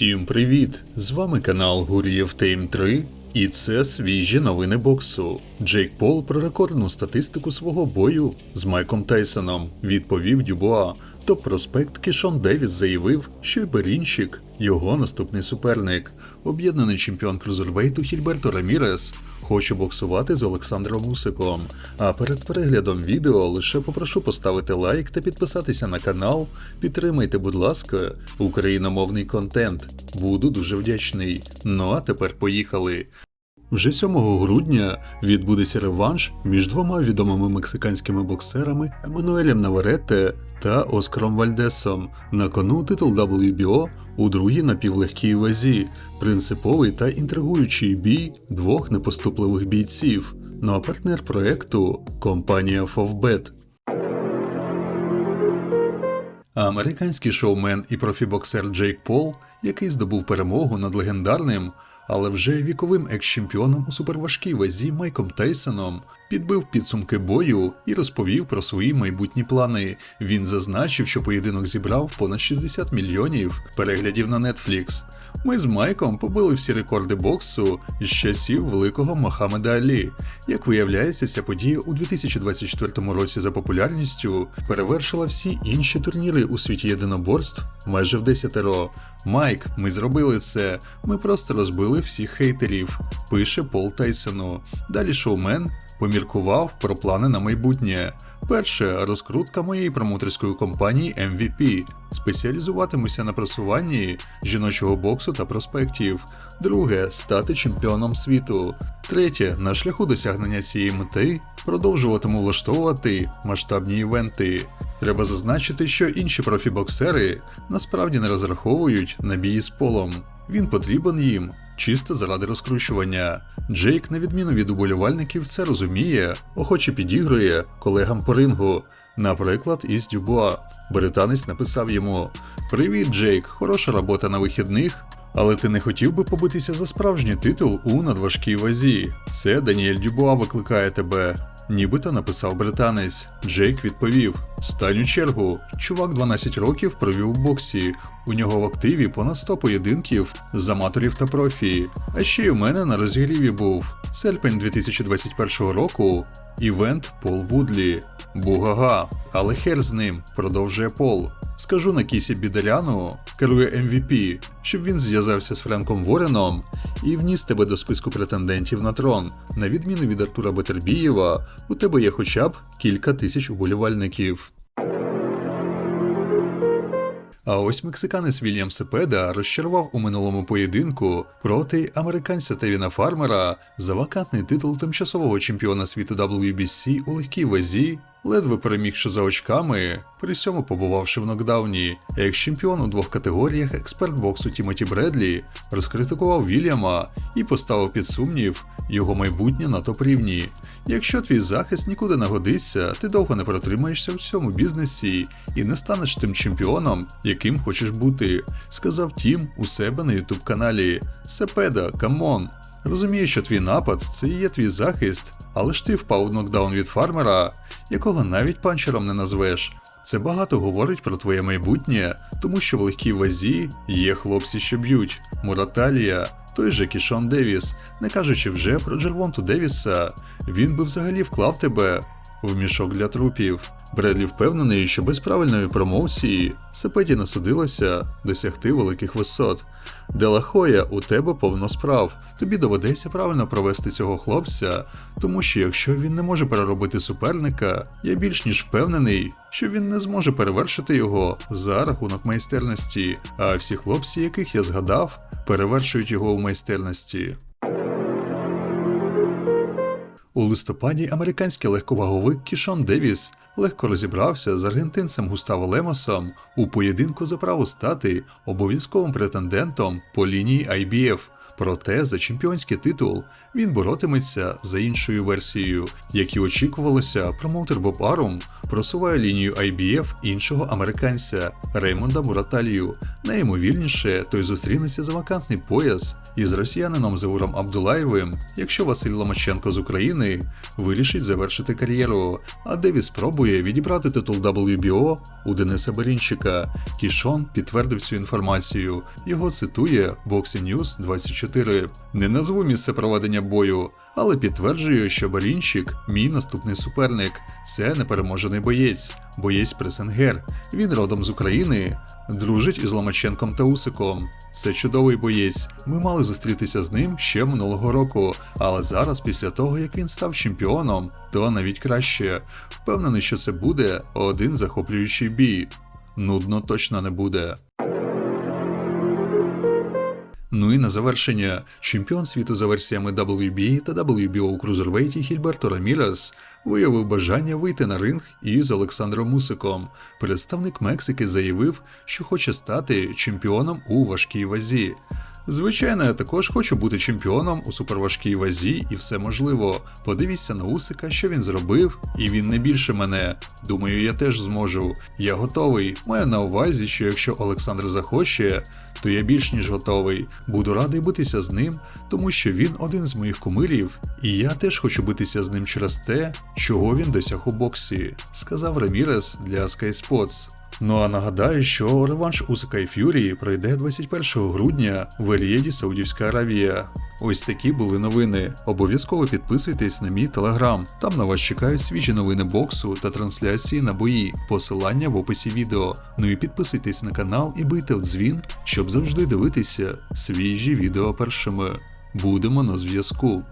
Всім привіт! З вами канал Гурієв Тейм 3 і це свіжі новини боксу. Джейк Пол про рекордну статистику свого бою з Майком Тайсоном відповів Дюбуа. Топ-проспект Кішон Девіс заявив, що й Берінчик його наступний суперник. Об'єднаний чемпіон крузервейту Хільберто Рамірес хоче боксувати з Олександром Усиком. А перед переглядом відео лише попрошу поставити лайк та підписатися на канал. Підтримайте, будь ласка, україномовний контент. Буду дуже вдячний. Ну а тепер поїхали. Вже 7 грудня відбудеться реванш між двома відомими мексиканськими боксерами Еммануелем Наваретте та Оскаром Вальдесом. На кону титул WBO у другій напівлегкій вазі, принциповий та інтригуючий бій двох непоступливих бійців. Ну а партнер проекту компанія Фовбет. Американський шоумен і профібоксер Джейк Пол, який здобув перемогу над легендарним, але вже віковим екс-чемпіоном у суперважкій вазі Майком Тейсоном, підбив підсумки бою і розповів про свої майбутні плани. Він зазначив, що поєдинок зібрав понад 60 мільйонів переглядів на Netflix. Ми з Майком побили всі рекорди боксу з часів великого Мохаммеда Алі. Як виявляється, ця подія у 2024 році за популярністю перевершила всі інші турніри у світі єдиноборств майже в десятеро. Майк, ми зробили це. Ми просто розбили всіх хейтерів, пише Пол Тайсону. Далі шоумен поміркував про плани на майбутнє. Перше розкрутка моєї промоутерської компанії MVP. Спеціалізуватимуся на просуванні жіночого боксу та проспектів. Друге стати чемпіоном світу. Третє, на шляху досягнення цієї мети продовжуватиму влаштовувати масштабні івенти. Треба зазначити, що інші профібоксери насправді не розраховують на бії з полом. Він потрібен їм чисто заради розкручування. Джейк, на відміну від уболівальників, це розуміє, охоче підігрує колегам по рингу. Наприклад, із Дюбуа. Британець написав йому: Привіт, Джейк, хороша робота на вихідних. Але ти не хотів би побитися за справжній титул у надважкій вазі. Це Даніель Дюбуа викликає тебе. Нібито написав британець. Джейк відповів: Стань у чергу. Чувак 12 років провів у боксі. У нього в активі понад 100 поєдинків з аматорів та профі. А ще й у мене на розігріві був серпень 2021 року. Івент Пол Вудлі. Бугага, але хер з ним, продовжує Пол. Скажу на кісі Бідаряну, керує MVP, щоб він зв'язався з Френком Вореном і вніс тебе до списку претендентів на трон. На відміну від Артура Бетербієва, у тебе є хоча б кілька тисяч уболівальників. А ось мексиканець Вільям Сепеда розчарував у минулому поєдинку проти американця Тевіна Фармера за вакантний титул тимчасового чемпіона світу WBC у легкій вазі, ледве перемігши за очками, при цьому побувавши в нокдауні. Як чемпіон у двох категоріях, експерт боксу Тімоті Бредлі розкритикував Вільяма і поставив під сумнів його майбутнє на топ-рівні. Якщо твій захист нікуди не годиться, ти довго не протримаєшся в цьому бізнесі і не станеш тим чемпіоном, яким хочеш бути, сказав Тім у себе на ютуб каналі. Сепеда, камон. Розумію, що твій напад це і є твій захист, але ж ти впав у нокдаун від фармера, якого навіть панчером не назвеш. Це багато говорить про твоє майбутнє, тому що в легкій вазі є хлопці, що б'ють. Мураталія, той же Кішон Девіс, не кажучи вже про Джервонту Девіса, він би взагалі вклав тебе в мішок для трупів. Бредлі впевнений, що без правильної промоції Сепеді не судилося досягти великих висот. Делахоя, у тебе повно справ. Тобі доведеться правильно провести цього хлопця, тому що якщо він не може переробити суперника, я більш ніж впевнений, що він не зможе перевершити його за рахунок майстерності. А всі хлопці, яких я згадав, перевершують його у майстерності. У листопаді американський легковаговик Кішон Девіс легко розібрався з аргентинцем Густаво Лемосом у поєдинку за право стати обов'язковим претендентом по лінії IBF. Проте за чемпіонський титул він боротиметься за іншою версією. Як і очікувалося, промоутер Боб Арум просуває лінію IBF іншого американця Реймонда Мураталію. Найімовірніше, той зустрінеться за вакантний пояс із росіянином Зауром Абдулаєвим, якщо Василь Ломаченко з України вирішить завершити кар'єру, а Деві спробує відібрати титул WBO у Дениса Берінчика. Кішон підтвердив цю інформацію. Його цитує Boxing News 24. Не назву місце проведення бою, але підтверджую, що Берінчик мій наступний суперник. Це непереможений боєць, боєць Пресенгер. Він родом з України, дружить із Ломаченком та Усиком. Це чудовий боєць. Ми мали зустрітися з ним ще минулого року, але зараз, після того як він став чемпіоном, то навіть краще. Впевнений, що це буде один захоплюючий бій. Нудно точно не буде. Ну і на завершення, чемпіон світу за версіями WBA та WBO у крузервейті Хільберто Рамірес виявив бажання вийти на ринг із Олександром Мусиком. Представник Мексики заявив, що хоче стати чемпіоном у важкій вазі. Звичайно, я також хочу бути чемпіоном у суперважкій вазі, і все можливо. Подивіться на Усика, що він зробив, і він не більше мене. Думаю, я теж зможу. Я готовий. Маю на увазі, що якщо Олександр захоче, то я більш ніж готовий. Буду радий битися з ним, тому що він один з моїх кумирів, і я теж хочу битися з ним через те, чого він досяг у боксі, сказав Рамірес для Sky Sports. Ну а нагадаю, що реванш Усика і Ф'юрі пройде 21 грудня в Ерієді, Саудівська Аравія. Ось такі були новини. Обов'язково підписуйтесь на мій телеграм. Там на вас чекають свіжі новини боксу та трансляції на бої. Посилання в описі відео. Ну і підписуйтесь на канал і бийте в дзвін, щоб завжди дивитися свіжі відео першими. Будемо на зв'язку.